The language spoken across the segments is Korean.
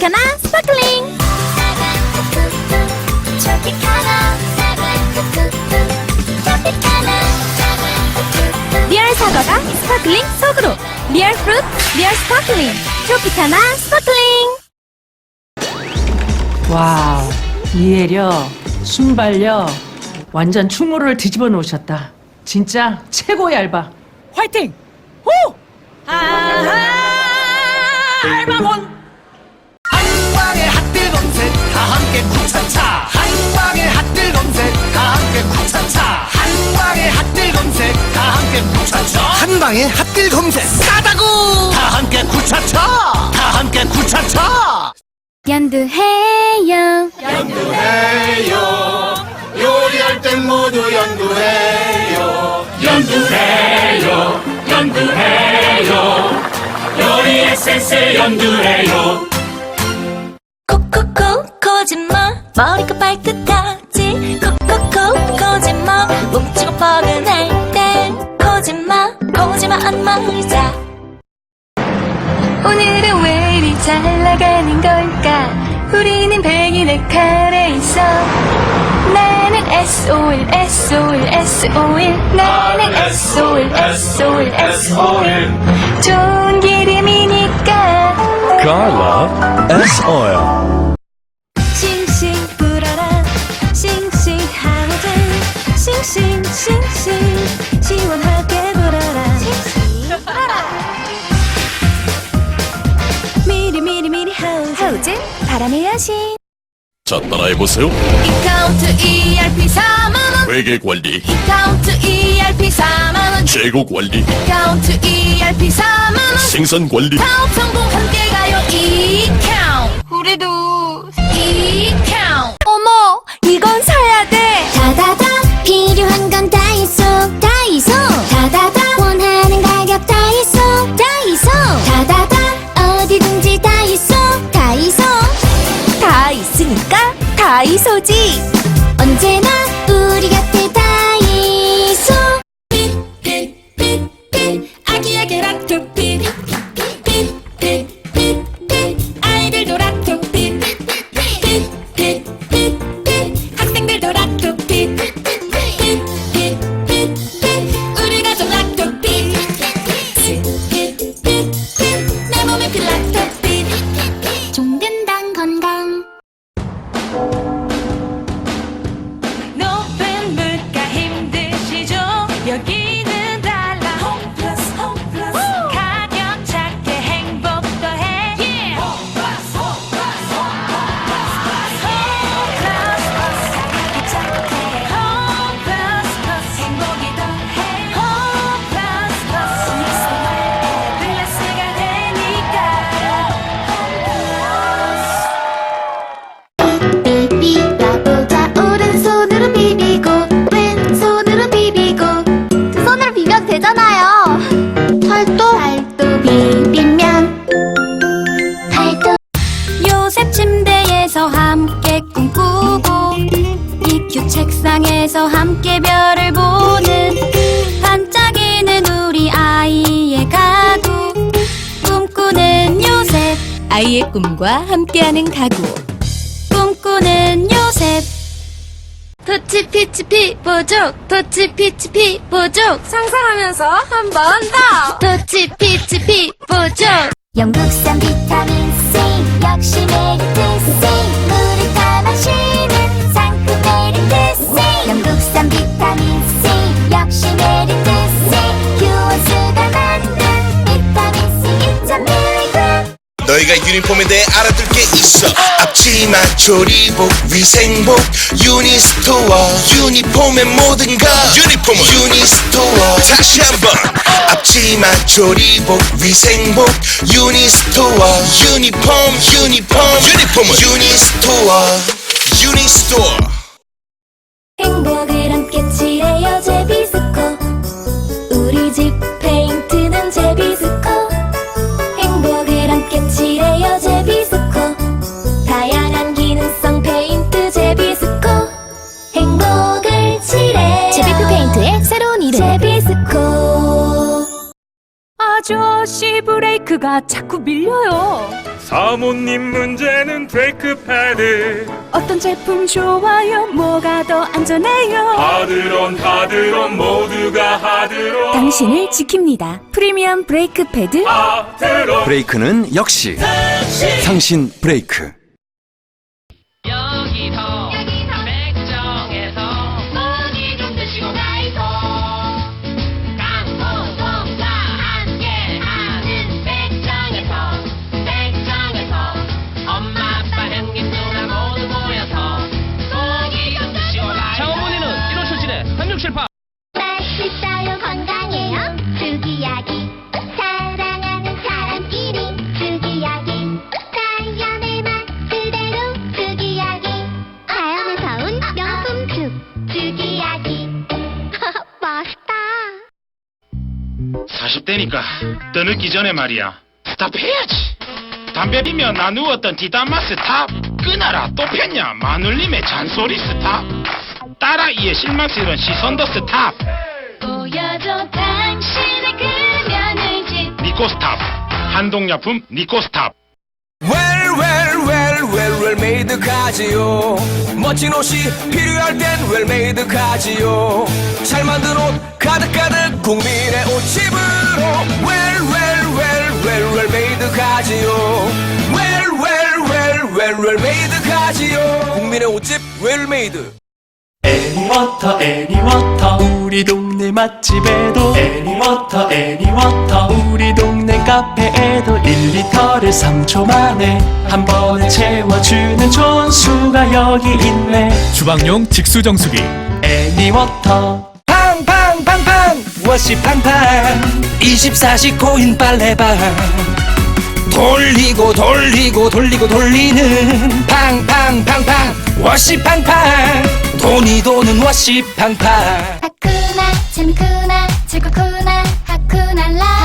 트로피카나 스파클링 리얼 사과가 스파클링 속으로 리얼 프루트 리얼 스파클링 트로피카나 스파클링 와우, 이해려, 순발력, 완전 충무를 뒤집어 놓으셨다. 진짜 최고의 알바. 화이팅! 호! 알바몬! 구차차. 한방의 핫들 검색 다 함께 구차차. 한방의 핫들 검색 다 함께 구차차. 한방의 핫들 검색. 싸다고 다 함께 구차차. 다 함께 구차차. 연두해요. 연두해요. 요리할 땐 모두 연두해요. 연두해요. 연두해요. 요리의 센스 연두해요. 콕콕콕 거짓말 머리 끝 발끝까지. 콕콕콕 거짓말 뭉치고 뻐근할 땐 거짓말 거짓말 안 말자. 오늘은 왜 이리 잘 나가는 걸까? 우리는 백인의 칼에 있어. 나는 SOL SOL SOL 나는 SOL SOL SOL 좋은 기름이니까. Carla S 싱싱싱싱 시원하게 불어라. 싱싱 미리 미리 미리 하우진. 하우진 바람의 여신. 자, 따라해보세요. 이카운트 ERP 4만원. 회계 관리, 이카운트 ERP 4만원. 재고 관리, 이카운트 ERP 4만원. 생산 관리. 사업 성공. 함께 가요. 이카운트 우리도 이카운트 어머 이건 사 있으니까 다이소지. 언제나 우리 곁 아이의 꿈과 함께하는 가구. 꿈꾸는 요셉. 도치 피치 피 보족 도치 피치 피 보족. 상상하면서 한 번 더. 도치 피치 피 보족. 영국산 비타민 C 역시 2.1g 너희가 유니폼에 대해 알아둘 게 있어. 앞치마 조리복 위생복 유니스토어 유니폼의 모든 것. 유니폼은? 유니스토어. 다시 한번. 앞치마 조리복 위생복 유니스토어. 유니폼 유니폼. 유니폼은? 유니스토어. 유니스토어. 행복을 함께 칠해요 제비스코. 우리 집 브레이크가 자꾸 밀려요. 사모님 문제는 브레이크 패드 어떤 제품 좋아요? 뭐가 더 안전해요? 하드론 하드론 모두가 하드론 당신을 지킵니다. 프리미엄 브레이크 패드 하드론 브레이크는 역시 상신 브레이크. 40대니까 떠늦기 전에 말이야. 스탑해야지. 담배 피며 나누었던 디다마 스 탑 끊어라. 또 폈냐? 마눌님의 잔소리 스탑. 딸아이의 실망스러운 시선더 스탑. 보여줘 당신의 그 면을 집 니코 스탑. 한동약품 니코 스탑 웰웰웰웰 웰메이드 가지요. 멋진 옷이 필요할 땐 웰메이드 가지요. 잘 만든 옷 가득가득 국민의 옷집으로. 웰웰웰 웰 웰메이드 가지요. 웰웰웰 웰 웰메이드 가지요. 국민의 옷집 웰메이드. 애니워터 애니워터. 우리 동네 맛집에도 애니워터 애니워터. 우리 동네 카페에도 1리터를 3초 만에 한 번에 채워주는 존수가 여기 있네. 주방용 직수 정수기. 애니워터. 팡팡팡팡. 워시 팡팡. 24시 코인 빨래방. 돌리고 돌리고 돌리고 돌리는 팡팡팡팡. 워시 팡팡. 돈이 도는 워시 팡팡. 하쿠나 재미쿠나 즐겁구나 하쿠나 라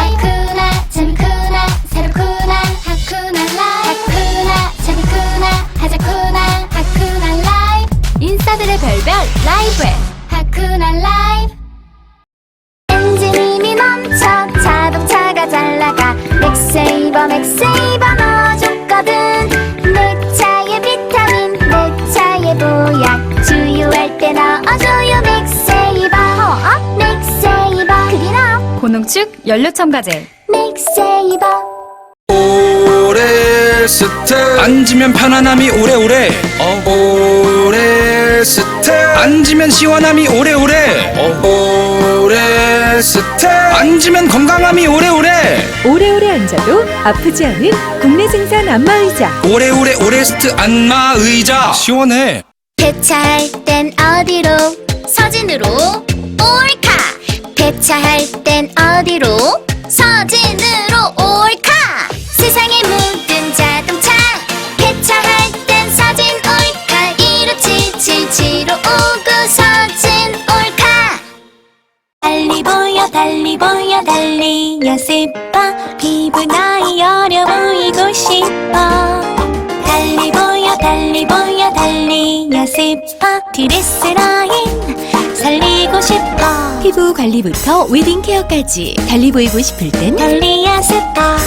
별별 라이브에. 하쿠나 라이프 엔진이 멈춰 자동차가 잘 나가. 맥세이버 맥세이버 넣어줬거든. 내 차에 비타민 내 차에 보약. 주유할 때 넣어줘요 맥세이버. 어? 맥세이버. 그리나? 고농축 연료 첨가제. 맥세이버. 오레스트 앉으면 편안함이 오래오래 오레스트 앉으면 시원함이 오래오래. 오레스트 앉으면 건강함이 오래오래. 오래오래 앉아도 아프지 않은 국내 생산 안마의자. 오래오래 오레스트 안마 의자. 시원해. 배차할 땐 어디로? 서진으로 올카 배차할 땐 어디로? 서진으로 보여 달리 보여 달리 여세빠 피부 나이 어려 보이고 싶어. 달리 보여 달리 보여 달리 여세빠 드레스 라인 살리고 싶어. 피부 관리부터 웨딩 케어까지 달리 보이고 싶을 땐 달리 여세빠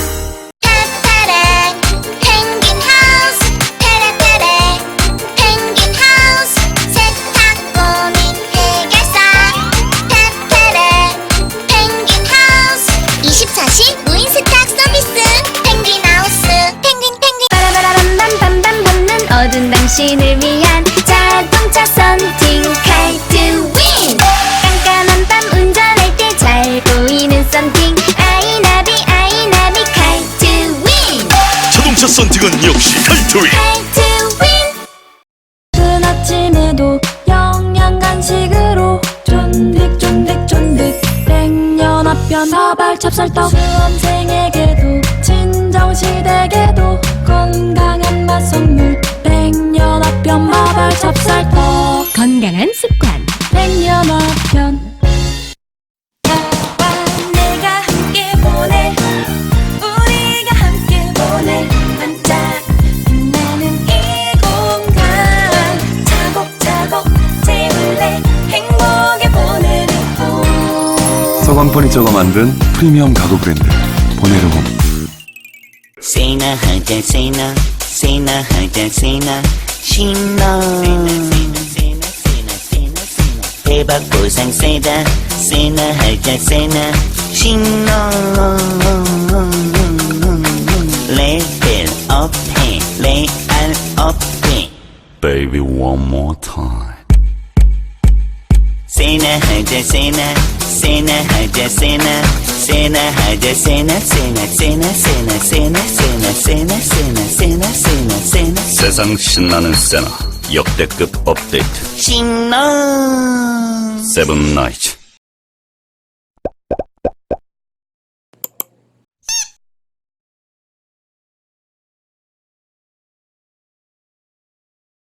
칼트 윈큰 아침에도 영양 간식으로 쫀득 쫀득 쫀득. 백년아편 사발 찹쌀떡. 수험생에게도 친정시댁에도 건강한 맛 선물. 백년아편 마발 찹쌀떡. 건강한 습관. 백년아 서광 퍼니처가 만든 프리미엄 가구 브랜드 보내려고 세나 하자 세나 세나 하자 세나 신나 대박 보상 세다 세나 하자 세나 신나 레벨 업해 레알 업해 Baby one Sene hece sene. Sene hece sene. Sene hece sene. Sene sene sene sene sene Sene sene sene sene sene. 세상 신나는 세나 역대급 업데이트 신나 세븐 나이츠